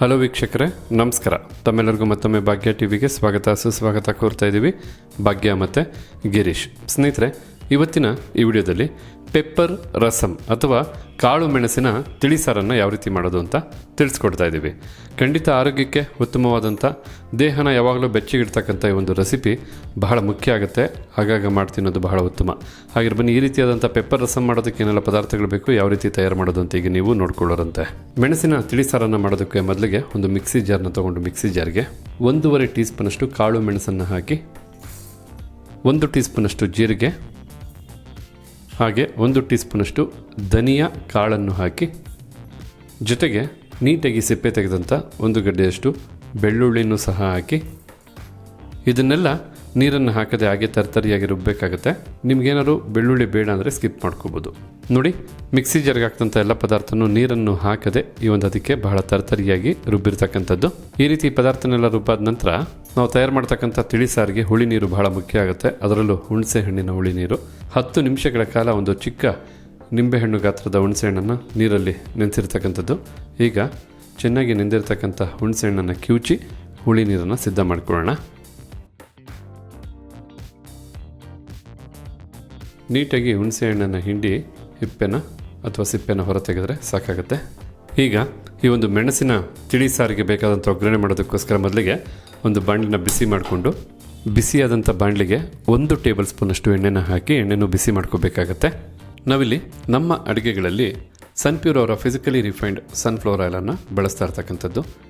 Hello ವೀಕ್ಷಕರೇ, ನಮಸ್ಕಾರ. ತಮ್ಮೆಲ್ಲರಿಗೂ ಮತ್ತೊಮ್ಮೆ ಭಾಗ್ಯ ಟಿವಿಗೆ ಸ್ವಾಗತ, ಸುಸ್ವಾಗತ ಕೋರ್ತಾ ಇದ್ದೀವಿ. ಭಾಗ್ಯ ಮತ್ತು ಗಿರೀಶ್. ಸ್ನೇಹಿತರೆ, ಇವತ್ತಿನ ಈ ವಿಡಿಯೋದಲ್ಲಿ ಪೆಪ್ಪರ್ ರಸಮ್ ಅಥವಾ ಕಾಳು ಮೆಣಸಿನ ತಿಳಿಸಾರನ್ನು ಯಾವ ರೀತಿ ಮಾಡೋದು ಅಂತ ತಿಳಿಸ್ಕೊಡ್ತಾ ಇದ್ದೀವಿ. ಖಂಡಿತ ಆರೋಗ್ಯಕ್ಕೆ ಉತ್ತಮವಾದಂಥ ದೇಹನ ಯಾವಾಗಲೂ ಬೆಚ್ಚಗಿಡ್ತಕ್ಕಂಥ ಈ ಒಂದು ರೆಸಿಪಿ ಬಹಳ ಮುಖ್ಯ ಆಗುತ್ತೆ. ಆಗಾಗ ಮಾಡಿ ತಿನ್ನೋದು ಬಹಳ ಉತ್ತಮ. ಹಾಗೆ ಬನ್ನಿ, ಈ ರೀತಿಯಾದಂಥ ಪೆಪ್ಪರ್ ರಸಮ್ ಮಾಡೋದಕ್ಕೆ ಏನೆಲ್ಲ ಪದಾರ್ಥಗಳು ಬೇಕು, ಯಾವ ರೀತಿ ತಯಾರು ಮಾಡೋದು ಅಂತ ಈಗ ನೀವು ನೋಡ್ಕೊಳ್ಳೋರಂತೆ. ಮೆಣಸಿನ ತಿಳಿಸಾರನ್ನು ಮಾಡೋದಕ್ಕೆ ಮೊದಲಿಗೆ ಒಂದು ಮಿಕ್ಸಿ ಜಾರ್ನ ತೊಗೊಂಡು ಮಿಕ್ಸಿ ಜಾರ್ಗೆ ಒಂದೂವರೆ ಟೀ ಸ್ಪೂನಷ್ಟು ಕಾಳು ಮೆಣಸನ್ನು ಹಾಕಿ, ಒಂದು ಟೀ ಸ್ಪೂನಷ್ಟು ಜೀರಿಗೆ ಹಾಗೆ ಒಂದು ಟೀ ಸ್ಪೂನಷ್ಟು ಧನಿಯಾ ಕಾಳನ್ನು ಹಾಕಿ, ಜೊತೆಗೆ ನೀಟಾಗಿ ಸಿಪ್ಪೆ ತೆಗೆದಂಥ ಒಂದು ಗಡ್ಡೆಯಷ್ಟು ಬೆಳ್ಳುಳ್ಳಿಯನ್ನು ಸಹ ಹಾಕಿ, ಇದನ್ನೆಲ್ಲ ನೀರನ್ನು ಹಾಕದೆ ಹಾಗೆ ತರ್ತರಿಯಾಗಿ ರುಬ್ಬಬೇಕಾಗುತ್ತೆ ನಿಮ್ಗೇನಾದ್ರು ಬೆಳ್ಳುಳ್ಳಿ ಬೇಡ ಅಂದರೆ ಸ್ಕಿಪ್ ಮಾಡ್ಕೋಬೋದು. ನೋಡಿ ಮಿಕ್ಸಿ ಜಾರ್ಗೆ ಹಾಕ್ತಂಥ ಎಲ್ಲ ಪದಾರ್ಥನೂ ನೀರನ್ನು ಹಾಕದೆ ಈ ಒಂದು ಅದಕ್ಕೆ ಬಹಳ ತರ್ತರಿಯಾಗಿ ರುಬ್ಬಿರ್ತಕ್ಕಂಥದ್ದು. ಈ ರೀತಿ ಪದಾರ್ಥನೆಲ್ಲ ರುಬ್ಬಾದ ನಂತರ ನಾವು ತಯಾರು ಮಾಡ್ತಕ್ಕಂಥ ತಿಳಿ ಸಾರಿಗೆ ಹುಳಿ ನೀರು ಬಹಳ ಮುಖ್ಯ ಆಗುತ್ತೆ. ಅದರಲ್ಲೂ ಹುಣಸೆ ಹಣ್ಣಿನ ಹುಳಿ ನೀರು. ಹತ್ತು ನಿಮಿಷಗಳ ಕಾಲ ಒಂದು ಚಿಕ್ಕ ನಿಂಬೆಹಣ್ಣು ಗಾತ್ರದ ಹುಣಸೆ ಹಣ್ಣನ್ನು ನೀರಲ್ಲಿ ನೆನೆಸಿರ್ತಕ್ಕಂಥದ್ದು. ಈಗ ಚೆನ್ನಾಗಿ ನೆಂದಿರ್ತಕ್ಕಂಥ ಹುಣಸೆಹಣ್ಣನ್ನು ಕಿವುಚಿ ಹುಳಿ ನೀರನ್ನು ಸಿದ್ಧ ಮಾಡ್ಕೊಳ್ಳೋಣ. ನೀಟಾಗಿ ಹುಣಸೆ ಹಣ್ಣನ್ನು ಹಿಂಡಿ ಹಿಪ್ಪೆನ ಅಥವಾ ಸಿಪ್ಪೆನ ಹೊರ ತೆಗೆದರೆ ಸಾಕಾಗುತ್ತೆ. ಈಗ ಈ ಒಂದು ಮೆಣಸಿನ ತಿಳಿ ಸಾರಿಗೆ ಬೇಕಾದಂಥ ಒಗ್ಗರಣೆ ಮಾಡೋದಕ್ಕೋಸ್ಕರ ಮೊದಲಿಗೆ ಒಂದು ಬಾಣಲಿನ ಬಿಸಿ ಮಾಡಿಕೊಂಡು ಬಿಸಿಯಾದಂಥ ಬಾಣಲಿಗೆ ಒಂದು ಟೇಬಲ್ ಸ್ಪೂನಷ್ಟು ಎಣ್ಣೆನ ಹಾಕಿ ಎಣ್ಣೆನೂ ಬಿಸಿ ಮಾಡ್ಕೋಬೇಕಾಗತ್ತೆ. ನಾವಿಲ್ಲಿ ನಮ್ಮ ಅಡುಗೆಗಳಲ್ಲಿ ಸನ್ಪ್ಯೂರ್ ಅವರ ಫಿಸಿಕಲಿ ರಿಫೈನ್ಡ್ ಸನ್ಫ್ಲವರ್ ಆಯಿಲನ್ನು ಬಳಸ್ತಾ ಇರ್ತಕ್ಕಂಥದ್ದು.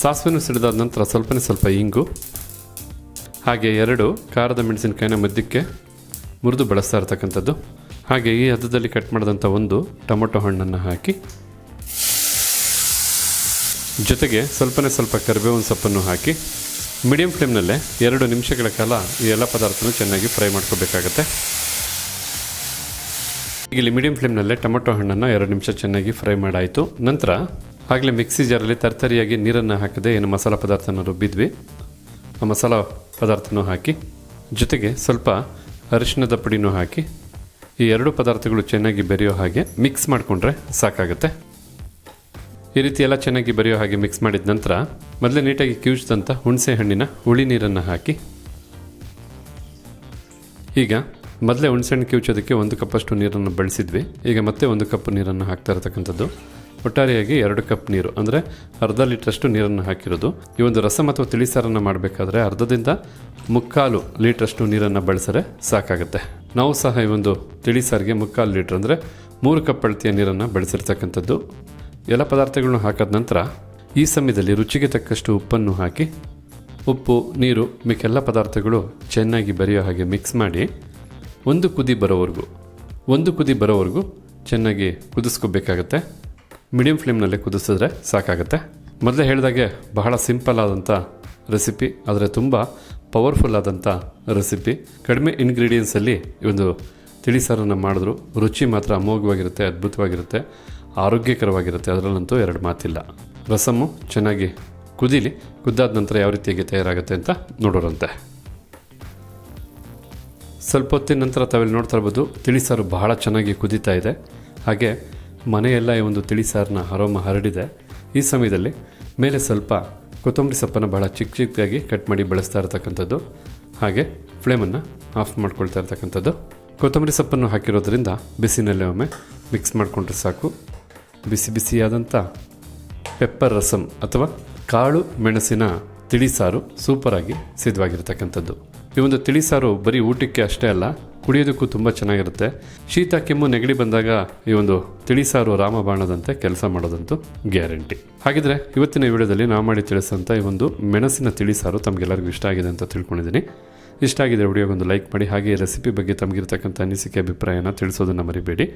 ಸಾಸಿವೆನೂ ಸಿಡಿದಾದ ನಂತರ ಸ್ವಲ್ಪನೇ ಸ್ವಲ್ಪ ಇಂಗು, ಹಾಗೆ ಎರಡು ಖಾರದ ಮೆಣಸಿನಕಾಯಿನ ಮಧ್ಯಕ್ಕೆ ಮುರಿದು ಬಳಸ್ತಾ ಇರ್ತಕ್ಕಂಥದ್ದು. ಹಾಗೆ ಈ ಹದದಲ್ಲಿ ಕಟ್ ಮಾಡಿದಂಥ ಒಂದು ಟೊಮೊಟೊ ಹಣ್ಣನ್ನು ಹಾಕಿ, ಜೊತೆಗೆ ಸ್ವಲ್ಪನೇ ಸ್ವಲ್ಪ ಕರಿಬೇವಿನ ಸೊಪ್ಪನ್ನು ಹಾಕಿ ಮೀಡಿಯಂ ಫ್ಲೇಮ್ನಲ್ಲೇ ಎರಡು ನಿಮಿಷಗಳ ಕಾಲ ಈ ಎಲ್ಲ ಪದಾರ್ಥನೂ ಚೆನ್ನಾಗಿ ಫ್ರೈ ಮಾಡ್ಕೋಬೇಕಾಗತ್ತೆ. ಇಲ್ಲಿ ಮೀಡಿಯಂ ಫ್ಲೇಮ್ನಲ್ಲೇ ಟೊಮೊಟೊ ಹಣ್ಣನ್ನು ಎರಡು ನಿಮಿಷ ಚೆನ್ನಾಗಿ ಫ್ರೈ ಮಾಡಾಯಿತು. ನಂತರ ಆಗಲೇ ಮಿಕ್ಸಿ ಜಾರಲ್ಲಿ ತರ್ತರಿಯಾಗಿ ನೀರನ್ನು ಹಾಕದೆ. ಏನು ಮಸಾಲ ಪದಾರ್ಥನ ರುಬ್ಬಿದ್ವಿ. ಆ ಮಸಾಲ ಪದಾರ್ಥನೂ ಹಾಕಿ, ಜೊತೆಗೆ ಸ್ವಲ್ಪ ಅರಿಶಿಣದ ಪುಡಿನೂ ಹಾಕಿ, ಈ ಎರಡು ಪದಾರ್ಥಗಳು ಚೆನ್ನಾಗಿ ಬೆರೆಯೋ ಹಾಗೆ ಮಿಕ್ಸ್ ಮಾಡಿಕೊಂಡ್ರೆ ಸಾಕಾಗುತ್ತೆ. ಈ ರೀತಿ ಎಲ್ಲ ಚೆನ್ನಾಗಿ ಬರೆಯೋ ಹಾಗೆ ಮಿಕ್ಸ್ ಮಾಡಿದ ನಂತರ ಮೊದಲೇ ನೀಟಾಗಿ ಕಿವುಚಿದಂಥ ಹುಣಸೆ ಹಣ್ಣಿನ ಹುಳಿ ನೀರನ್ನು ಹಾಕಿ, ಈಗ ಮೊದಲೇ ಹುಣಸೆಹಣ್ಣು ಕಿವುಚೋದಕ್ಕೆ ಒಂದು ಕಪ್ಪಷ್ಟು ನೀರನ್ನು ಬಳಸಿದ್ವಿ. ಈಗ ಮತ್ತೆ ಒಂದು ಕಪ್ ನೀರನ್ನು ಹಾಕ್ತಾ ಇರತಕ್ಕಂಥದ್ದು. ಒಟ್ಟಾರೆಯಾಗಿ ಎರಡು ಕಪ್ ನೀರು, ಅಂದರೆ ಅರ್ಧ ಲೀಟ್ರಷ್ಟು ನೀರನ್ನು ಹಾಕಿರೋದು. ಈ ಒಂದು ರಸಮ್ ಅಥವಾ ತಿಳಿಸಾರನ್ನು ಮಾಡಬೇಕಾದ್ರೆ ಅರ್ಧದಿಂದ ಮುಕ್ಕಾಲು ಲೀಟ್ರಷ್ಟು ನೀರನ್ನು ಬಳಸಿದ್ರೆ ಸಾಕಾಗುತ್ತೆ. ನಾವು ಸಹ ಈ ಒಂದು ತಿಳಿಸಾರಿಗೆ ಮುಕ್ಕಾಲು ಲೀಟ್ರ್, ಅಂದರೆ ಮೂರು ಕಪ್ ಅಳತಿಯ ನೀರನ್ನು ಬಳಸಿರ್ತಕ್ಕಂಥದ್ದು. ಎಲ್ಲ ಪದಾರ್ಥಗಳನ್ನು ಹಾಕಿದ ನಂತರ ಈ ಸಮಯದಲ್ಲಿ ರುಚಿಗೆ ತಕ್ಕಷ್ಟು ಉಪ್ಪನ್ನು ಹಾಕಿ, ಉಪ್ಪು, ನೀರು, ಮಿಕ್ಕೆಲ್ಲ ಪದಾರ್ಥಗಳು ಚೆನ್ನಾಗಿ ಬೆರೆಯೋ ಹಾಗೆ ಮಿಕ್ಸ್ ಮಾಡಿ ಒಂದು ಕುದಿ ಬರೋವರೆಗೂ, ಒಂದು ಕುದಿ ಬರೋವರೆಗೂ ಚೆನ್ನಾಗಿ ಕುದಿಸ್ಕೋಬೇಕಾಗತ್ತೆ. ಮೀಡಿಯಂ ಫ್ಲೇಮ್ನಲ್ಲಿ ಕುದಿಸಿದ್ರೆ ಸಾಕಾಗುತ್ತೆ. ಮೊದಲೇ ಹೇಳಿದಾಗೆ ಬಹಳ ಸಿಂಪಲ್ ಆದಂಥ ರೆಸಿಪಿ, ಆದರೆ ತುಂಬ ಪವರ್ಫುಲ್ ಆದಂಥ ರೆಸಿಪಿ. ಕಡಿಮೆ ಇಂಗ್ರೀಡಿಯೆಂಟ್ಸಲ್ಲಿ ಈ ಒಂದು ತಿಳಿಸಾರನ್ನು ಮಾಡಿದ್ರು. ರುಚಿ ಮಾತ್ರ ಅಮೋಘವಾಗಿರುತ್ತೆ, ಅದ್ಭುತವಾಗಿರುತ್ತೆ, ಆರೋಗ್ಯಕರವಾಗಿರುತ್ತೆ. ಅದರಲ್ಲಂತೂ ಎರಡು ಮಾತಿಲ್ಲ. ರಸಮ್ಮು ಚೆನ್ನಾಗಿ ಕುದೀಲಿ, ಕುದ್ದಾದ ನಂತರ ಯಾವ ರೀತಿಯಾಗಿ ತಯಾರಾಗುತ್ತೆ ಅಂತ ನೋಡೋರಂತೆ. ಸ್ವಲ್ಪ ಹೊತ್ತಿನ ನಂತರ ತಾವೆಲ್ಲಿ ನೋಡ್ತಾ ಇರ್ಬೋದು ತಿಳಿಸಾರು ಬಹಳ ಚೆನ್ನಾಗಿ ಕುದೀತಾ ಇದೆ. ಹಾಗೆ ಮನೆಯೆಲ್ಲ ಈ ಒಂದು ತಿಳಿಸಾರನ್ನ ಹರೋಮ ಹರಡಿದೆ. ಈ ಸಮಯದಲ್ಲಿ ಮೇಲೆ ಸ್ವಲ್ಪ ಕೊತ್ತಂಬರಿ ಸೊಪ್ಪನ್ನು ಬಹಳ ಚಿಕ್ಕ ಚಿಕ್ಕದಾಗಿ ಕಟ್ ಮಾಡಿ ಬಳಸ್ತಾ ಇರತಕ್ಕಂಥದ್ದು. ಹಾಗೆ ಫ್ಲೇಮನ್ನು ಆಫ್ ಮಾಡ್ಕೊಳ್ತಾ ಇರ್ತಕ್ಕಂಥದ್ದು. ಕೊತ್ತಂಬರಿ ಸೊಪ್ಪನ್ನು ಹಾಕಿರೋದ್ರಿಂದ ಬಿಸಿನಲ್ಲಿ ಒಮ್ಮೆ ಮಿಕ್ಸ್ ಮಾಡಿಕೊಂಡ್ರೆ ಸಾಕು. ಬಿಸಿ ಬಿಸಿಯಾದಂಥ ಪೆಪ್ಪರ್ ರಸಮ್ ಅಥವಾ ಕಾಳು ಮೆಣಸಿನ ತಿಳಿಸಾರು ಸೂಪರಾಗಿ ಸಿದ್ಧವಾಗಿರ್ತಕ್ಕಂಥದ್ದು. ಈ ಒಂದು ತಿಳಿಸಾರು ಬರೀ ಊಟಕ್ಕೆ ಅಷ್ಟೇ ಅಲ್ಲ, ಕುಡಿಯೋದಕ್ಕೂ ತುಂಬ ಚೆನ್ನಾಗಿರುತ್ತೆ. ಶೀತ, ಕೆಮ್ಮು, ನೆಗಡಿ ಬಂದಾಗ ಈ ಒಂದು ತಿಳಿಸಾರು ರಾಮಬಾಣದಂತೆ ಕೆಲಸ ಮಾಡೋದಂತೂ ಗ್ಯಾರಂಟಿ. ಹಾಗಿದ್ರೆ ಇವತ್ತಿನ ವಿಡಿಯೋದಲ್ಲಿ ನಾ ಮಾಡಿ ತಿಳಿಸಂತ ಈ ಒಂದು ಮೆಣಸಿನ ತಿಳಿಸಾರು ತಮಗೆಲ್ಲರಿಗೂ ಇಷ್ಟ ಆಗಿದೆ ಅಂತ ತಿಳ್ಕೊಂಡಿದ್ದೀನಿ. ಇಷ್ಟ ಆಗಿದೆ ವಿಡಿಯೋಗೊಂದು ಲೈಕ್ ಮಾಡಿ ಹಾಗೆ ರೆಸಿಪಿ ಬಗ್ಗೆ ತಮಗಿರ್ತಕ್ಕಂಥ ಅನಿಸಿಕೆ, ಅಭಿಪ್ರಾಯನ ತಿಳಿಸೋದನ್ನು ಮರಿಬೇಡಿ.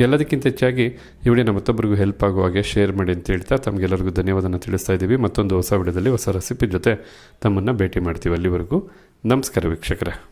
ಎಲ್ಲದಕ್ಕಿಂತ ಹೆಚ್ಚಾಗಿ ಈ ನಮ್ಮ ಮತ್ತೊಬ್ಬರಿಗೂ ಹೆಲ್ಪ್ ಆಗುವ ಹಾಗೆ ಶೇರ್ ಮಾಡಿ ಅಂತ ಹೇಳ್ತಾ ತಮಗೆಲ್ಲರಿಗೂ ಧನ್ಯವಾದನ ತಿಳಿಸ್ತಾ ಇದ್ದೀವಿ. ಮತ್ತೊಂದು ಹೊಸ ವಿಡಿಯೋದಲ್ಲಿ ಹೊಸ ರೆಸಿಪಿ ಜೊತೆ ತಮ್ಮನ್ನು ಭೇಟಿ ಮಾಡ್ತೀವಿ ಅಲ್ಲಿವರೆಗೂ. ನಮಸ್ಕಾರ ವೀಕ್ಷಕರೇ.